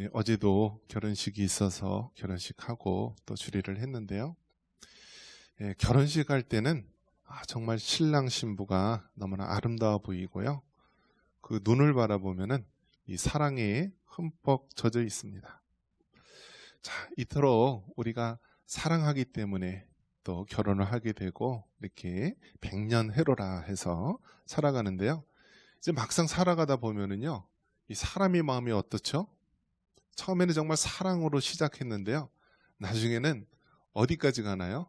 예, 어제도 결혼식이 있어서 결혼식하고 또 주례를 했는데요. 예, 결혼식 할 때는 아, 정말 신랑 신부가 너무나 아름다워 보이고요. 그 눈을 바라보면은 이 사랑에 흠뻑 젖어 있습니다. 자, 이토록 우리가 사랑하기 때문에 또 결혼을 하게 되고 이렇게 백년 해로라 해서 살아가는데요. 이제 막상 살아가다 보면은요. 이 사람의 마음이 어떻죠? 처음에는 정말 사랑으로 시작했는데요. 나중에는 어디까지 가나요?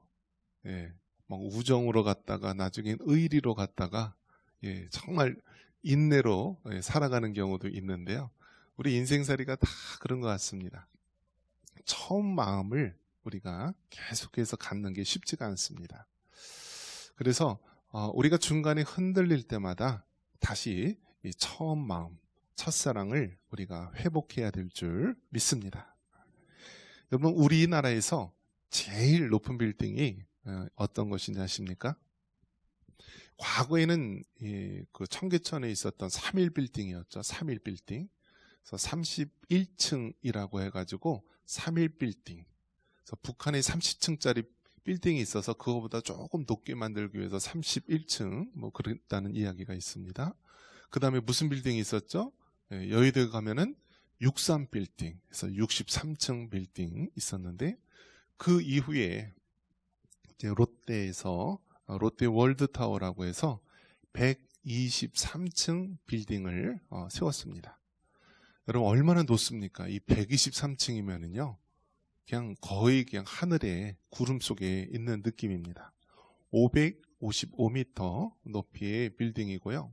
예, 막 우정으로 갔다가 나중엔 의리로 갔다가 예, 정말 인내로 예, 살아가는 경우도 있는데요. 우리 인생살이가 다 그런 것 같습니다. 처음 마음을 우리가 계속해서 갖는 게 쉽지가 않습니다. 그래서 어, 우리가 중간에 흔들릴 때마다 다시 이 처음 마음, 첫사랑을 우리가 회복해야 될 줄 믿습니다. 여러분 우리나라에서 제일 높은 빌딩이 어, 어떤 것인지 아십니까? 과거에는 이, 그 청계천에 있었던 3일 빌딩이었죠. 3일 빌딩. 그래서 31층이라고 해가지고 3일 빌딩. 그래서 북한에 30층짜리 빌딩이 있어서 그거보다 조금 높게 만들기 위해서 31층 뭐 그랬다는 이야기가 있습니다. 그 다음에 무슨 빌딩이 있었죠? 예, 여의도에 가면은 63 빌딩, 그래서 63층 빌딩 있었는데 그 이후에 이제 롯데에서 어, 롯데 월드 타워라고 해서 123층 빌딩을 어, 세웠습니다. 여러분 얼마나 높습니까? 이 123층이면은요. 그냥 거의 그냥 하늘에 구름 속에 있는 느낌입니다. 555m 높이의 빌딩이고요.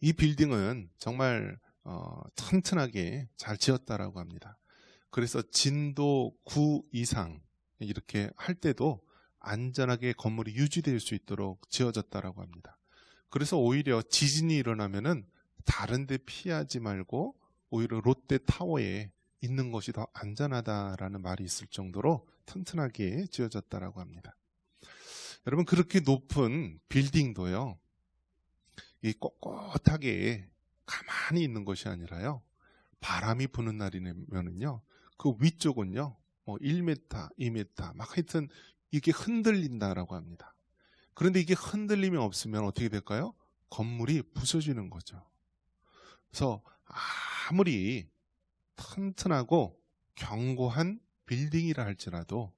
이 빌딩은 정말 어, 튼튼하게 잘 지었다라고 합니다. 그래서 진도 9 이상 이렇게 할 때도 안전하게 건물이 유지될 수 있도록 지어졌다라고 합니다. 그래서 오히려 지진이 일어나면은 다른 데 피하지 말고 오히려 롯데 타워에 있는 것이 더 안전하다라는 말이 있을 정도로 튼튼하게 지어졌다라고 합니다. 여러분 그렇게 높은 빌딩도요. 이 꼿꼿하게 가만히 있는 것이 아니라요. 바람이 부는 날이면은요. 그 위쪽은요. 뭐 1m, 2m 막 하여튼 이게 흔들린다라고 합니다. 그런데 이게 흔들림이 없으면 어떻게 될까요? 건물이 부서지는 거죠. 그래서 아무리 튼튼하고 견고한 빌딩이라 할지라도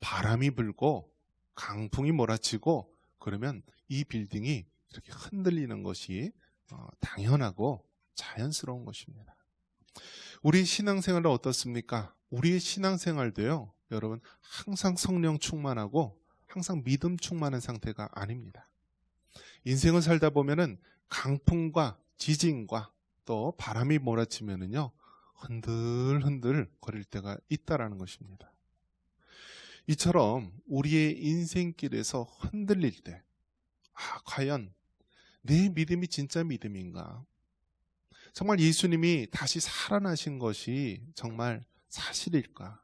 바람이 불고 강풍이 몰아치고 그러면 이 빌딩이 이렇게 흔들리는 것이 어, 당연하고 자연스러운 것입니다. 우리 신앙생활은 어떻습니까? 우리의 신앙생활도요, 여러분, 항상 성령 충만하고 항상 믿음 충만한 상태가 아닙니다. 인생을 살다 보면은 강풍과 지진과 또 바람이 몰아치면은요, 흔들흔들 거릴 때가 있다라는 것입니다. 이처럼 우리의 인생길에서 흔들릴 때, 아, 과연 내 믿음이 진짜 믿음인가? 정말 예수님이 다시 살아나신 것이 정말 사실일까?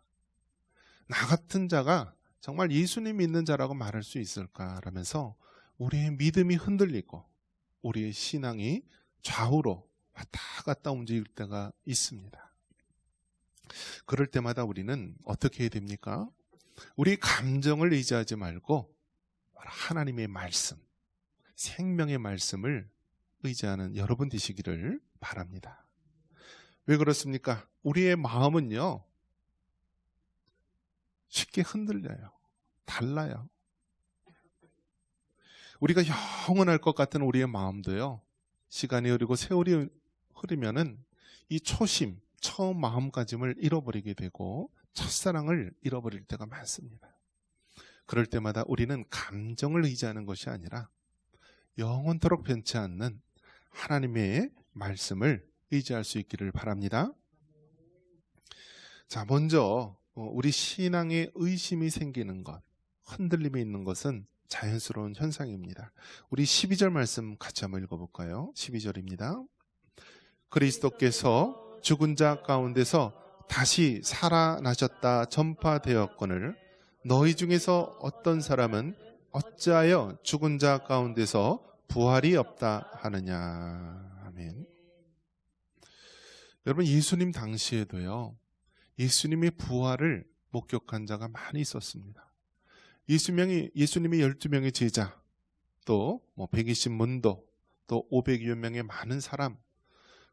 나 같은 자가 정말 예수님 믿는 자라고 말할 수 있을까라면서 우리의 믿음이 흔들리고 우리의 신앙이 좌우로 왔다 갔다 움직일 때가 있습니다. 그럴 때마다 우리는 어떻게 해야 됩니까? 우리 감정을 의지하지 말고 하나님의 말씀, 생명의 말씀을 의지하는 여러분 되시기를 바랍니다. 왜 그렇습니까? 우리의 마음은요, 쉽게 흔들려요. 달라요. 우리가 영원할 것 같은 우리의 마음도요, 시간이 흐르고 세월이 흐르면은 이 초심, 처음 마음가짐을 잃어버리게 되고 첫사랑을 잃어버릴 때가 많습니다. 그럴 때마다 우리는 감정을 의지하는 것이 아니라 영원토록 변치 않는 하나님의 말씀을 의지할 수 있기를 바랍니다. 자, 먼저 어, 우리 신앙에 의심이 생기는 것, 흔들림이 있는 것은 자연스러운 현상입니다. 우리 12절 말씀 같이 한번 읽어볼까요? 12절입니다. 그리스도께서 죽은 자 가운데서 다시 살아나셨다 전파되었거늘 너희 중에서 어떤 사람은 어찌하여 죽은 자 가운데서 부활이 없다 하느냐. 아멘. 여러분 예수님 당시에도요. 예수님의 부활을 목격한 자가 많이 있었습니다. 예수님이 예수님의 12명의 제자 또 뭐 120문도 또 500여 명의 많은 사람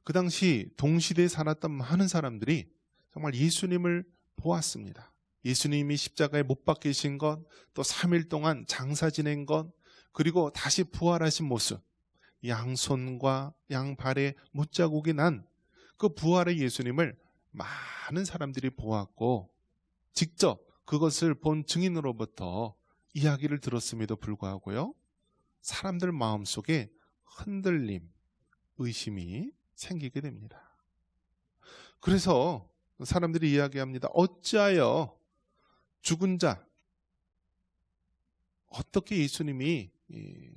그 당시 동시대에 살았던 많은 사람들이 정말 예수님을 보았습니다. 예수님이 십자가에 못 박히신 것, 또 3일 동안 장사 지낸 것, 그리고 다시 부활하신 모습, 양손과 양발에 못자국이 난 그 부활의 예수님을 많은 사람들이 보았고, 직접 그것을 본 증인으로부터 이야기를 들었음에도 불구하고요, 사람들 마음속에 흔들림, 의심이 생기게 됩니다. 그래서 사람들이 이야기합니다. 어찌하여 죽은 자, 어떻게 예수님이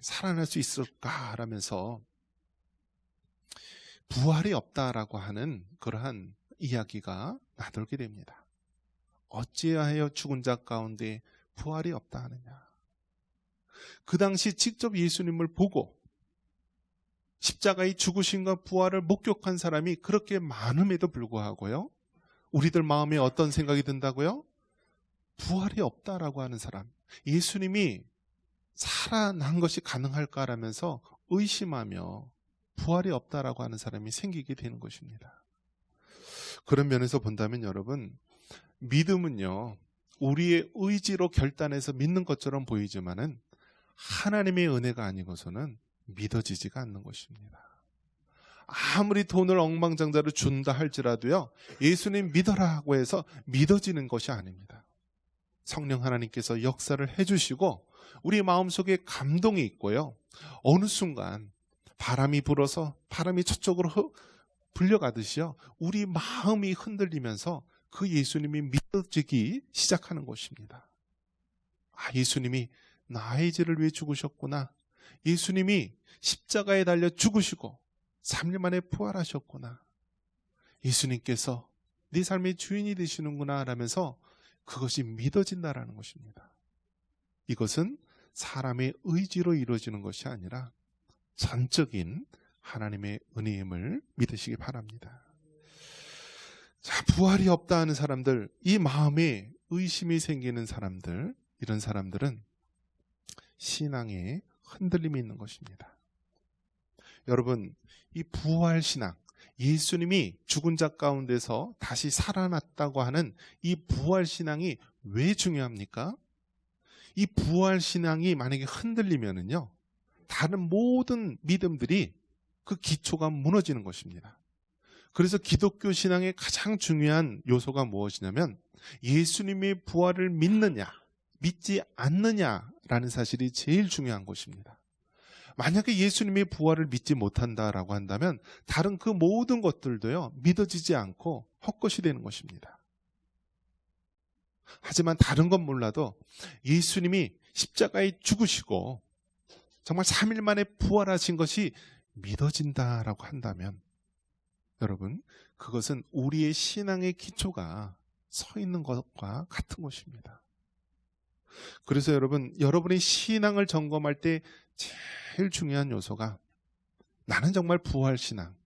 살아날 수 있을까라면서 부활이 없다라고 하는 그러한 이야기가 나돌게 됩니다. 어찌하여 죽은 자 가운데 부활이 없다 하느냐. 그 당시 직접 예수님을 보고 십자가의 죽으신과 부활을 목격한 사람이 그렇게 많음에도 불구하고요. 우리들 마음에 어떤 생각이 든다고요? 부활이 없다라고 하는 사람. 예수님이 살아난 것이 가능할까라면서 의심하며 부활이 없다라고 하는 사람이 생기게 되는 것입니다. 그런 면에서 본다면 여러분, 믿음은요, 우리의 의지로 결단해서 믿는 것처럼 보이지만은 하나님의 은혜가 아니고서는 믿어지지가 않는 것입니다. 아무리 돈을 엉망장자로 준다 할지라도요, 예수님 믿어라 하고 해서 믿어지는 것이 아닙니다. 성령 하나님께서 역사를 해주시고, 우리 마음속에 감동이 있고요, 어느 순간 바람이 불어서 바람이 저쪽으로 불려가듯이요, 우리 마음이 흔들리면서 그 예수님이 믿어지기 시작하는 것입니다. 아, 예수님이 나의 죄를 위해 죽으셨구나. 예수님이 십자가에 달려 죽으시고 3일 만에 부활하셨구나. 예수님께서 네 삶의 주인이 되시는구나 라면서 그것이 믿어진다라는 것입니다. 이것은 사람의 의지로 이루어지는 것이 아니라 전적인 하나님의 은혜임을 믿으시기 바랍니다. 자, 부활이 없다 하는 사람들, 이 마음에 의심이 생기는 사람들, 이런 사람들은 신앙에 흔들림이 있는 것입니다. 여러분, 이 부활 신앙, 예수님이 죽은 자 가운데서 다시 살아났다고 하는 이 부활 신앙이 왜 중요합니까? 이 부활 신앙이 만약에 흔들리면은요, 다른 모든 믿음들이 그 기초가 무너지는 것입니다. 그래서 기독교 신앙의 가장 중요한 요소가 무엇이냐면 예수님의 부활을 믿느냐, 믿지 않느냐라는 사실이 제일 중요한 것입니다. 만약에 예수님의 부활을 믿지 못한다라고 한다면 다른 그 모든 것들도요, 믿어지지 않고 헛것이 되는 것입니다. 하지만 다른 건 몰라도 예수님이 십자가에 죽으시고 정말 3일 만에 부활하신 것이 믿어진다라고 한다면 여러분, 그것은 우리의 신앙의 기초가 서 있는 것과 같은 것입니다. 그래서 여러분, 여러분의 신앙을 점검할 때 제일 중요한 요소가 나는 정말 부활 신앙,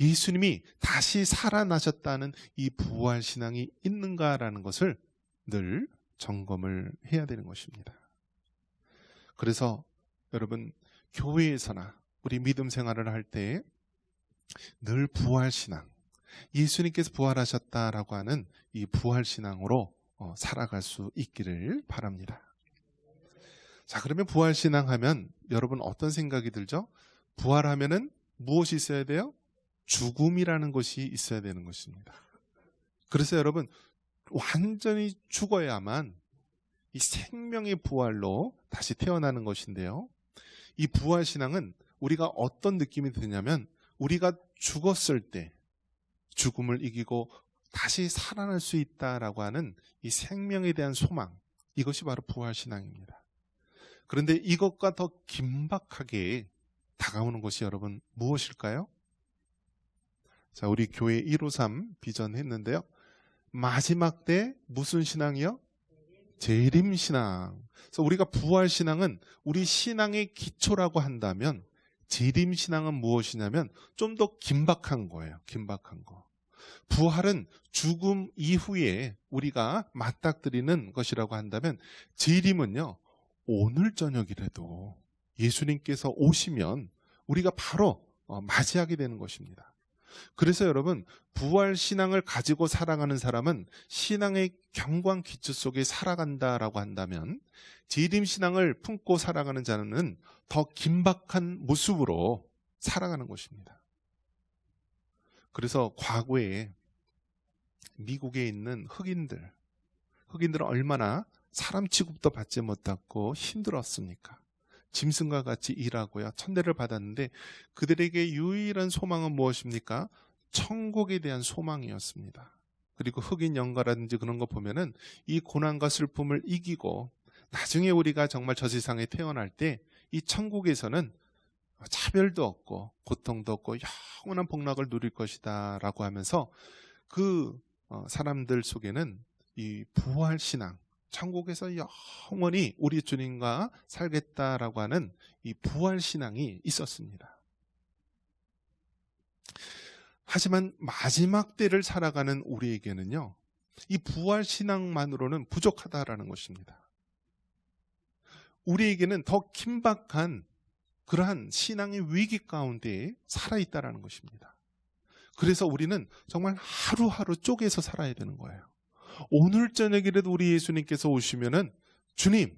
예수님이 다시 살아나셨다는 이 부활 신앙이 있는가라는 것을 늘 점검을 해야 되는 것입니다. 그래서 여러분, 교회에서나 우리 믿음 생활을 할 때 늘 부활 신앙, 예수님께서 부활하셨다라고 하는 이 부활 신앙으로 어, 살아갈 수 있기를 바랍니다. 자, 그러면 부활신앙 하면 여러분 어떤 생각이 들죠? 부활하면은 무엇이 있어야 돼요? 죽음이라는 것이 있어야 되는 것입니다. 그래서 여러분, 완전히 죽어야만 이 생명의 부활로 다시 태어나는 것인데요. 이 부활신앙은 우리가 어떤 느낌이 드냐면 우리가 죽었을 때 죽음을 이기고 다시 살아날 수 있다라고 하는 이 생명에 대한 소망, 이것이 바로 부활신앙입니다. 그런데 이것과 더 긴박하게 다가오는 것이 여러분 무엇일까요? 자, 우리 교회 153 비전 했는데요. 마지막 때 무슨 신앙이요? 재림 신앙. 그래서 우리가 부활 신앙은 우리 신앙의 기초라고 한다면 재림 신앙은 무엇이냐면 좀 더 긴박한 거예요. 긴박한 거. 부활은 죽음 이후에 우리가 맞닥뜨리는 것이라고 한다면 재림은요. 오늘 저녁이라도 예수님께서 오시면 우리가 바로 어, 맞이하게 되는 것입니다. 그래서 여러분 부활 신앙을 가지고 살아가는 사람은 신앙의 경광 기초 속에 살아간다라고 한다면 재림 신앙을 품고 살아가는 자는 더 긴박한 모습으로 살아가는 것입니다. 그래서 과거에 미국에 있는 흑인들, 흑인들은 얼마나 사람 취급도 받지 못했고 힘들었습니까? 짐승과 같이 일하고요. 천대를 받았는데 그들에게 유일한 소망은 무엇입니까? 천국에 대한 소망이었습니다. 그리고 흑인 영가라든지 그런 거 보면은 이 고난과 슬픔을 이기고 나중에 우리가 정말 저 세상에 태어날 때 이 천국에서는 차별도 없고 고통도 없고 영원한 복락을 누릴 것이다라고 하면서 그 어, 사람들 속에는 이 부활 신앙, 천국에서 영원히 우리 주님과 살겠다라고 하는 이 부활 신앙이 있었습니다. 하지만 마지막 때를 살아가는 우리에게는요, 이 부활 신앙만으로는 부족하다라는 것입니다. 우리에게는 더 긴박한 그러한 신앙의 위기 가운데 살아있다라는 것입니다. 그래서 우리는 정말 하루하루 쪼개서 살아야 되는 거예요. 오늘 저녁이라도 우리 예수님께서 오시면은 주님,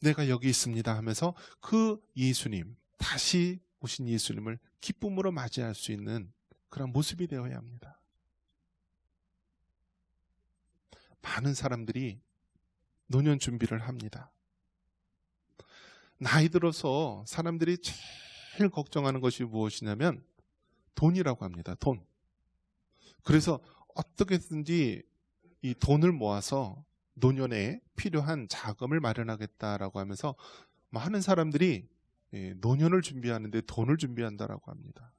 내가 여기 있습니다 하면서 그 예수님, 다시 오신 예수님을 기쁨으로 맞이할 수 있는 그런 모습이 되어야 합니다. 많은 사람들이 노년 준비를 합니다. 나이 들어서 사람들이 제일 걱정하는 것이 무엇이냐면 돈이라고 합니다. 돈. 그래서 어떻게든지 이 돈을 모아서 노년에 필요한 자금을 마련하겠다라고 하면서 많은 사람들이 예, 노년을 준비하는데 돈을 준비한다라고 합니다.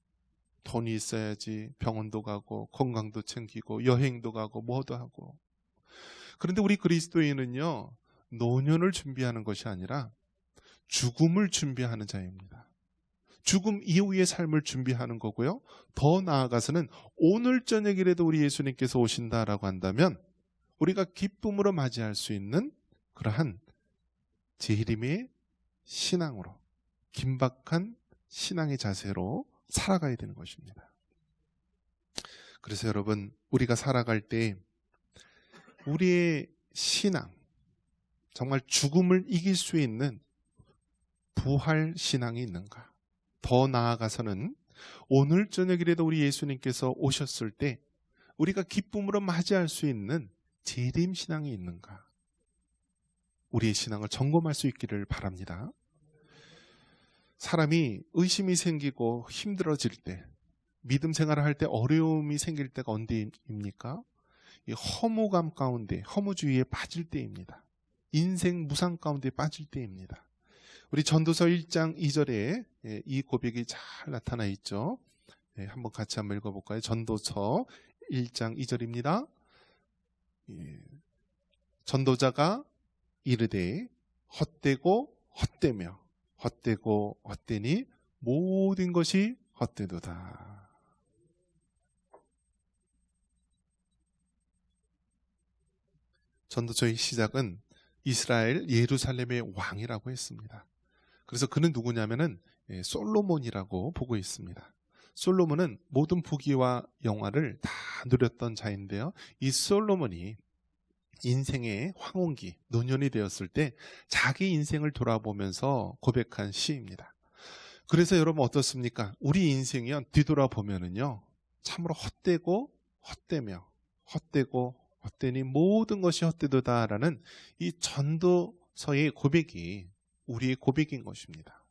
돈이 있어야지 병원도 가고 건강도 챙기고 여행도 가고 뭐도 하고. 그런데 우리 그리스도인은요, 노년을 준비하는 것이 아니라 죽음을 준비하는 자입니다. 죽음 이후의 삶을 준비하는 거고요. 더 나아가서는 오늘 저녁이라도 우리 예수님께서 오신다라고 한다면 우리가 기쁨으로 맞이할 수 있는 그러한 재림의 신앙으로 긴박한 신앙의 자세로 살아가야 되는 것입니다. 그래서 여러분 우리가 살아갈 때 우리의 신앙 정말 죽음을 이길 수 있는 부활 신앙이 있는가? 더 나아가서는 오늘 저녁이라도 우리 예수님께서 오셨을 때 우리가 기쁨으로 맞이할 수 있는 재림 신앙이 있는가? 우리의 신앙을 점검할 수 있기를 바랍니다. 사람이 의심이 생기고 힘들어질 때, 믿음 생활을 할 때 어려움이 생길 때가 언제입니까? 이 허무감 가운데, 허무주의에 빠질 때입니다. 인생 무상 가운데 빠질 때입니다. 우리 전도서 1장 2절에 예, 이 고백이 잘 나타나 있죠. 예, 한번 같이 한번 읽어볼까요? 전도서 1장 2절입니다. 예, 전도자가 이르되 헛되고 헛되며 헛되고 헛되니 모든 것이 헛되도다. 전도서의 시작은 이스라엘 예루살렘의 왕이라고 했습니다. 그래서 그는 누구냐면은 예, 솔로몬이라고 보고 있습니다. 솔로몬은 모든 부귀와 영화를 다 누렸던 자인데요. 이 솔로몬이 인생의 황혼기, 노년이 되었을 때 자기 인생을 돌아보면서 고백한 시입니다. 그래서 여러분 어떻습니까? 우리 인생이요 뒤돌아보면은요 참으로 헛되고 헛되며 헛되고 헛되니 모든 것이 헛되도다라는 이 전도서의 고백이 우리의 고백인 것입니다.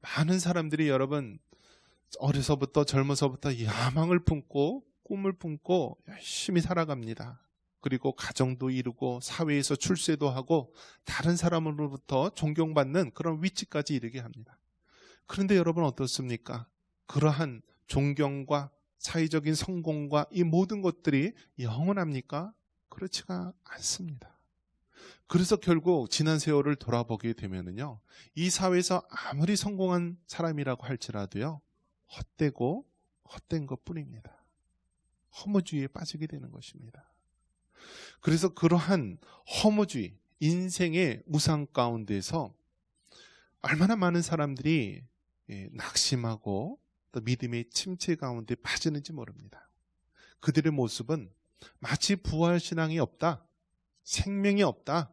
많은 사람들이 여러분 어려서부터 젊어서부터 야망을 품고 꿈을 품고 열심히 살아갑니다. 그리고 가정도 이루고 사회에서 출세도 하고 다른 사람으로부터 존경받는 그런 위치까지 이르게 합니다. 그런데 여러분 어떻습니까? 그러한 존경과 사회적인 성공과 이 모든 것들이 영원합니까? 그렇지가 않습니다. 그래서 결국 지난 세월을 돌아보게 되면은요, 이 사회에서 아무리 성공한 사람이라고 할지라도요, 헛되고 헛된 것 뿐입니다. 허무주의에 빠지게 되는 것입니다. 그래서 그러한 허무주의, 인생의 무상 가운데서 얼마나 많은 사람들이 예, 낙심하고 또 믿음의 침체 가운데 빠지는지 모릅니다. 그들의 모습은 마치 부활신앙이 없다, 생명이 없다,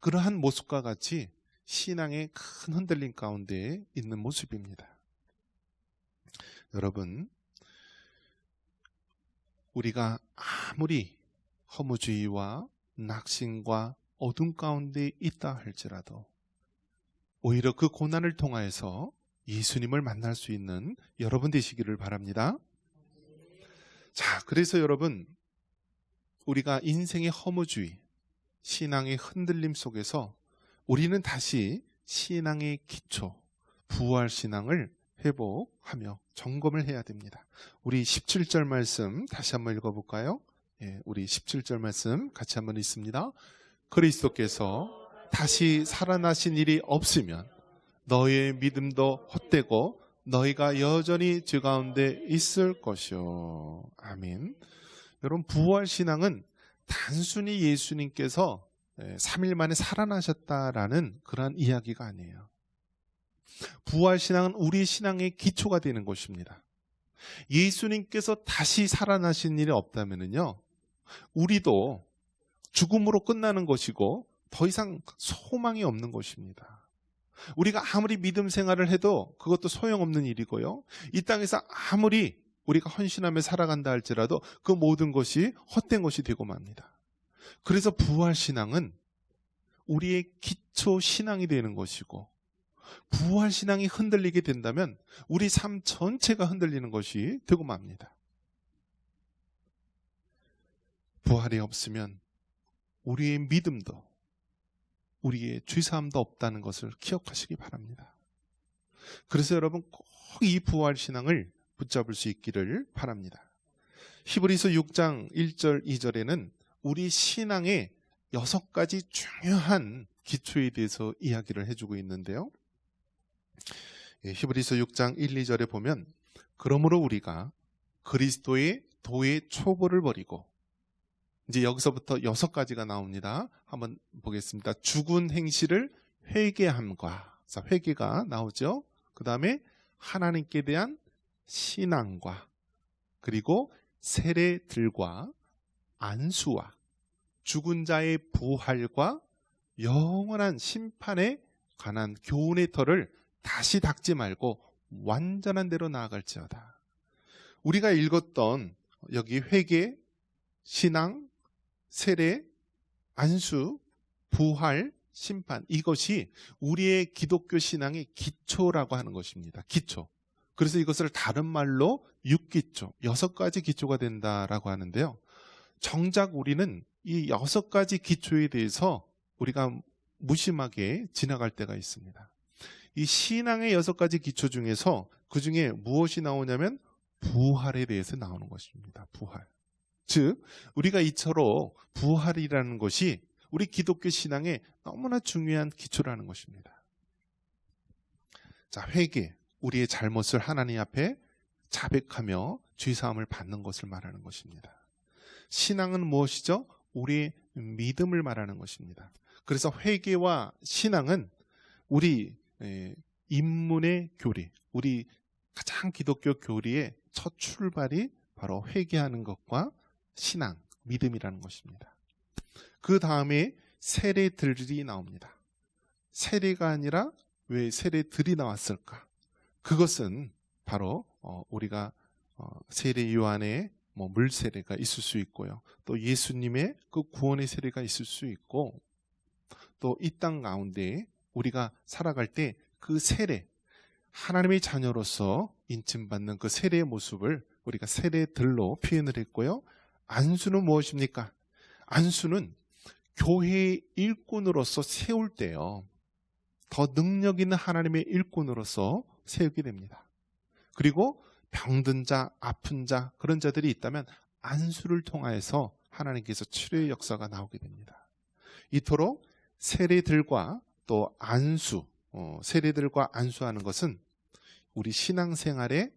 그러한 모습과 같이 신앙의 큰 흔들림 가운데 있는 모습입니다. 여러분, 우리가 아무리 허무주의와 낙심과 어둠 가운데 있다 할지라도 오히려 그 고난을 통하여서 예수님을 만날 수 있는 여러분 되시기를 바랍니다. 자, 그래서 여러분, 우리가 인생의 허무주의, 신앙의 흔들림 속에서 우리는 다시 신앙의 기초, 부활 신앙을 회복하며 점검을 해야 됩니다. 우리 17절 말씀 다시 한번 읽어볼까요? 예, 우리 17절 말씀 같이 한번 읽습니다. 그리스도께서 다시 살아나신 일이 없으면 너의 믿음도 헛되고 너희가 여전히 주 가운데 있을 것이요. 아멘. 여러분 부활 신앙은 단순히 예수님께서 3일 만에 살아나셨다라는 그러한 이야기가 아니에요. 부활 신앙은 우리 신앙의 기초가 되는 것입니다. 예수님께서 다시 살아나신 일이 없다면요. 우리도 죽음으로 끝나는 것이고 더 이상 소망이 없는 것입니다. 우리가 아무리 믿음 생활을 해도 그것도 소용없는 일이고요. 이 땅에서 아무리 우리가 헌신하며 살아간다 할지라도 그 모든 것이 헛된 것이 되고 맙니다. 그래서 부활 신앙은 우리의 기초 신앙이 되는 것이고 부활 신앙이 흔들리게 된다면 우리 삶 전체가 흔들리는 것이 되고 맙니다. 부활이 없으면 우리의 믿음도 우리의 죄사함도 없다는 것을 기억하시기 바랍니다. 그래서 여러분 꼭 이 부활 신앙을 붙잡을 수 있기를 바랍니다. 히브리서 6장 1절 2절에는 우리 신앙의 여섯 가지 중요한 기초에 대해서 이야기를 해주고 있는데요. 예, 히브리서 6장 1, 2절에 보면 그러므로 우리가 그리스도의 도의 초보를 버리고 이제 여기서부터 여섯 가지가 나옵니다. 한번 보겠습니다. 죽은 행실을 회개함과 회개가 나오죠. 그 다음에 하나님께 대한 신앙과 그리고 세례들과 안수와 죽은 자의 부활과 영원한 심판에 관한 교훈의 털을 다시 닦지 말고 완전한 대로 나아갈지어다. 우리가 읽었던 여기 회개, 신앙, 세례, 안수, 부활, 심판 이것이 우리의 기독교 신앙의 기초라고 하는 것입니다. 기초. 그래서 이것을 다른 말로 육기초, 여섯 가지 기초가 된다라고 하는데요. 정작 우리는 이 여섯 가지 기초에 대해서 우리가 무심하게 지나갈 때가 있습니다. 이 신앙의 여섯 가지 기초 중에서 그 중에 무엇이 나오냐면 부활에 대해서 나오는 것입니다. 부활. 즉, 우리가 이처로 부활이라는 것이 우리 기독교 신앙의 너무나 중요한 기초라는 것입니다. 자, 회개. 우리의 잘못을 하나님 앞에 자백하며 죄사함을 받는 것을 말하는 것입니다. 신앙은 무엇이죠? 우리의 믿음을 말하는 것입니다. 그래서 회개와 신앙은 우리 인문의 교리, 우리 가장 기독교 교리의 첫 출발이 바로 회개하는 것과 신앙, 믿음이라는 것입니다. 그 다음에 세례들이 나옵니다. 세례가 아니라 왜 세례들이 나왔을까? 그것은 바로 어, 우리가 어, 세례 요한의 뭐 물세례가 있을 수 있고요. 또 예수님의 그 구원의 세례가 있을 수 있고 또 이 땅 가운데 우리가 살아갈 때 그 세례 하나님의 자녀로서 인침받는 그 세례의 모습을 우리가 세례들로 표현을 했고요. 안수는 무엇입니까? 안수는 교회의 일꾼으로서 세울 때요. 더 능력 있는 하나님의 일꾼으로서 세우게 됩니다. 그리고 병든 자, 아픈 자, 그런 자들이 있다면 안수를 통하여서 하나님께서 치료의 역사가 나오게 됩니다. 이토록 세례들과 또 안수, 어, 세례들과 안수하는 것은 우리 신앙생활의 에,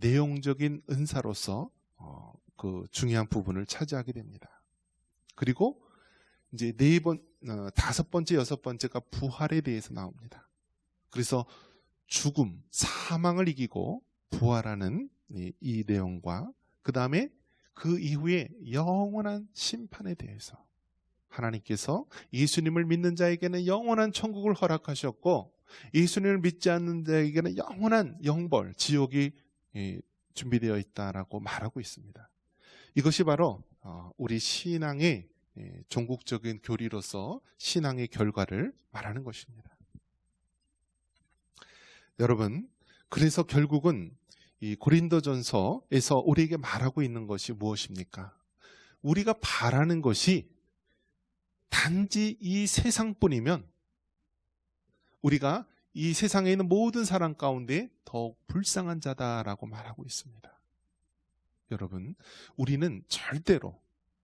내용적인 은사로서 어, 그 중요한 부분을 차지하게 됩니다. 그리고 이제 네 번, 어, 다섯 번째, 여섯 번째가 부활에 대해서 나옵니다. 그래서 죽음, 사망을 이기고 부활하는 이, 이 내용과 그 다음에 그 이후에 영원한 심판에 대해서 하나님께서 예수님을 믿는 자에게는 영원한 천국을 허락하셨고 예수님을 믿지 않는 자에게는 영원한 영벌, 지옥이 예, 준비되어 있다라고 말하고 있습니다. 이것이 바로 어, 우리 신앙의 예, 종국적인 교리로서 신앙의 결과를 말하는 것입니다. 여러분, 그래서 결국은 이 고린도전서에서 우리에게 말하고 있는 것이 무엇입니까? 우리가 바라는 것이 단지 이 세상뿐이면 우리가 이 세상에 있는 모든 사람 가운데 더욱 불쌍한 자다라고 말하고 있습니다. 여러분, 우리는 절대로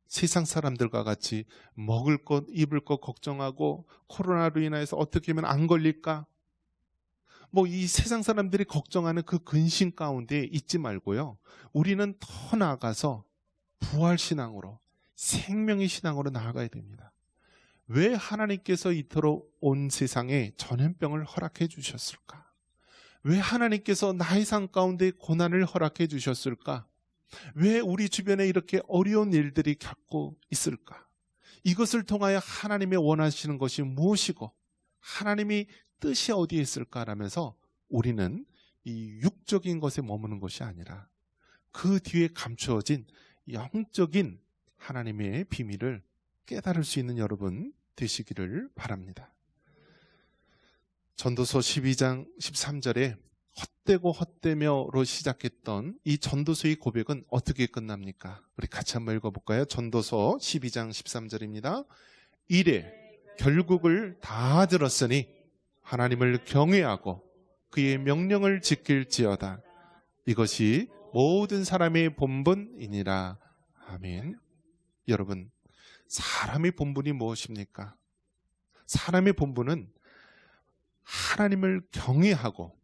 세상 사람들과 같이 먹을 것, 입을 것 걱정하고 코로나로 인해서 어떻게 하면 안 걸릴까? 뭐 이 세상 사람들이 걱정하는 그 근심 가운데 있지 말고요. 우리는 더 나아가서 부활 신앙으로 생명의 신앙으로 나아가야 됩니다. 왜 하나님께서 이토록 온 세상에 전염병을 허락해 주셨을까? 왜 하나님께서 나의 삶 가운데 고난을 허락해 주셨을까? 왜 우리 주변에 이렇게 어려운 일들이 겪고 있을까? 이것을 통하여 하나님의 원하시는 것이 무엇이고 하나님이 뜻이 어디에 있을까라면서 우리는 이 육적인 것에 머무는 것이 아니라 그 뒤에 감추어진 영적인 하나님의 비밀을 깨달을 수 있는 여러분 되시기를 바랍니다. 전도서 12장 13절에 헛되고 헛되며로 시작했던 이 전도서의 고백은 어떻게 끝납니까? 우리 같이 한번 읽어볼까요? 전도서 12장 13절입니다. 이래 결국을 다 들었으니 하나님을 경외하고 그의 명령을 지킬지어다. 이것이 모든 사람의 본분이니라. 아멘. 여러분, 사람의 본분이 무엇입니까? 사람의 본분은 하나님을 경외하고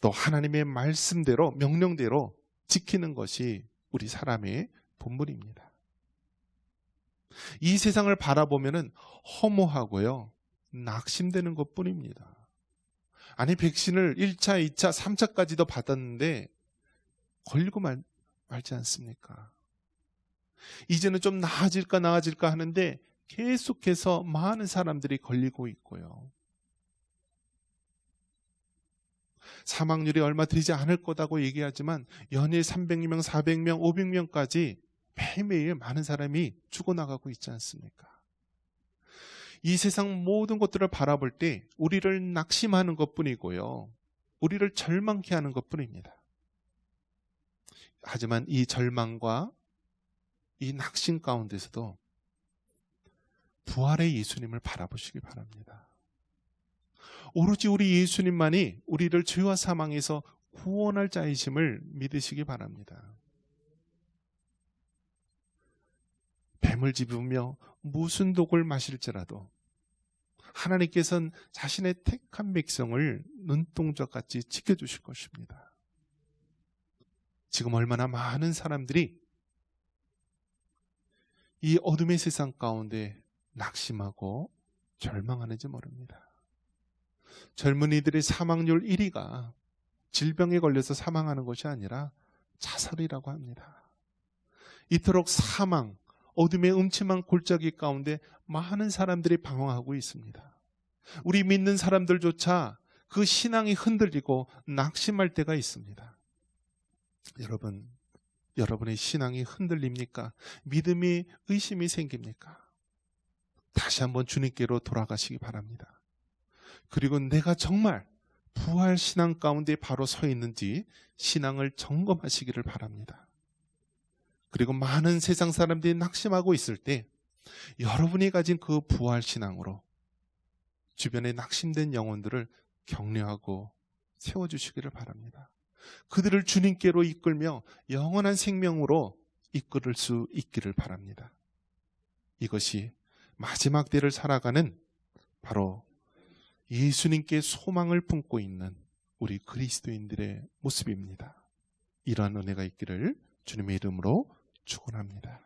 또 하나님의 말씀대로 명령대로 지키는 것이 우리 사람의 본분입니다. 이 세상을 바라보면은 허무하고요. 낙심되는 것 뿐입니다. 아니, 백신을 1차, 2차, 3차까지도 받았는데 걸리고 말, 말지 않습니까? 이제는 좀 나아질까 나아질까 하는데 계속해서 많은 사람들이 걸리고 있고요. 사망률이 얼마 되지 않을 거다고 얘기하지만 연일 300명, 400명, 500명까지 매일매일 많은 사람이 죽어나가고 있지 않습니까? 이 세상 모든 것들을 바라볼 때 우리를 낙심하는 것 뿐이고요. 우리를 절망케 하는 것 뿐입니다. 하지만 이 절망과 이 낙심 가운데서도 부활의 예수님을 바라보시기 바랍니다. 오로지 우리 예수님만이 우리를 죄와 사망에서 구원할 자이심을 믿으시기 바랍니다. 뱀을 집으며 무슨 독을 마실지라도 하나님께서는 자신의 택한 백성을 눈동자같이 지켜주실 것입니다. 지금 얼마나 많은 사람들이 이 어둠의 세상 가운데 낙심하고 절망하는지 모릅니다. 젊은이들의 사망률 1위가 질병에 걸려서 사망하는 것이 아니라 자살이라고 합니다. 이토록 사망, 어둠의 음침한 골짜기 가운데 많은 사람들이 방황하고 있습니다. 우리 믿는 사람들조차 그 신앙이 흔들리고 낙심할 때가 있습니다. 여러분, 여러분의 신앙이 흔들립니까? 믿음이 의심이 생깁니까? 다시 한번 주님께로 돌아가시기 바랍니다. 그리고 내가 정말 부활 신앙 가운데 바로 서 있는지 신앙을 점검하시기를 바랍니다. 그리고 많은 세상 사람들이 낙심하고 있을 때 여러분이 가진 그 부활 신앙으로 주변에 낙심된 영혼들을 격려하고 세워주시기를 바랍니다. 그들을 주님께로 이끌며 영원한 생명으로 이끌을 수 있기를 바랍니다. 이것이 마지막 때를 살아가는 바로 예수님께 소망을 품고 있는 우리 그리스도인들의 모습입니다. 이러한 은혜가 있기를 주님의 이름으로 축원합니다.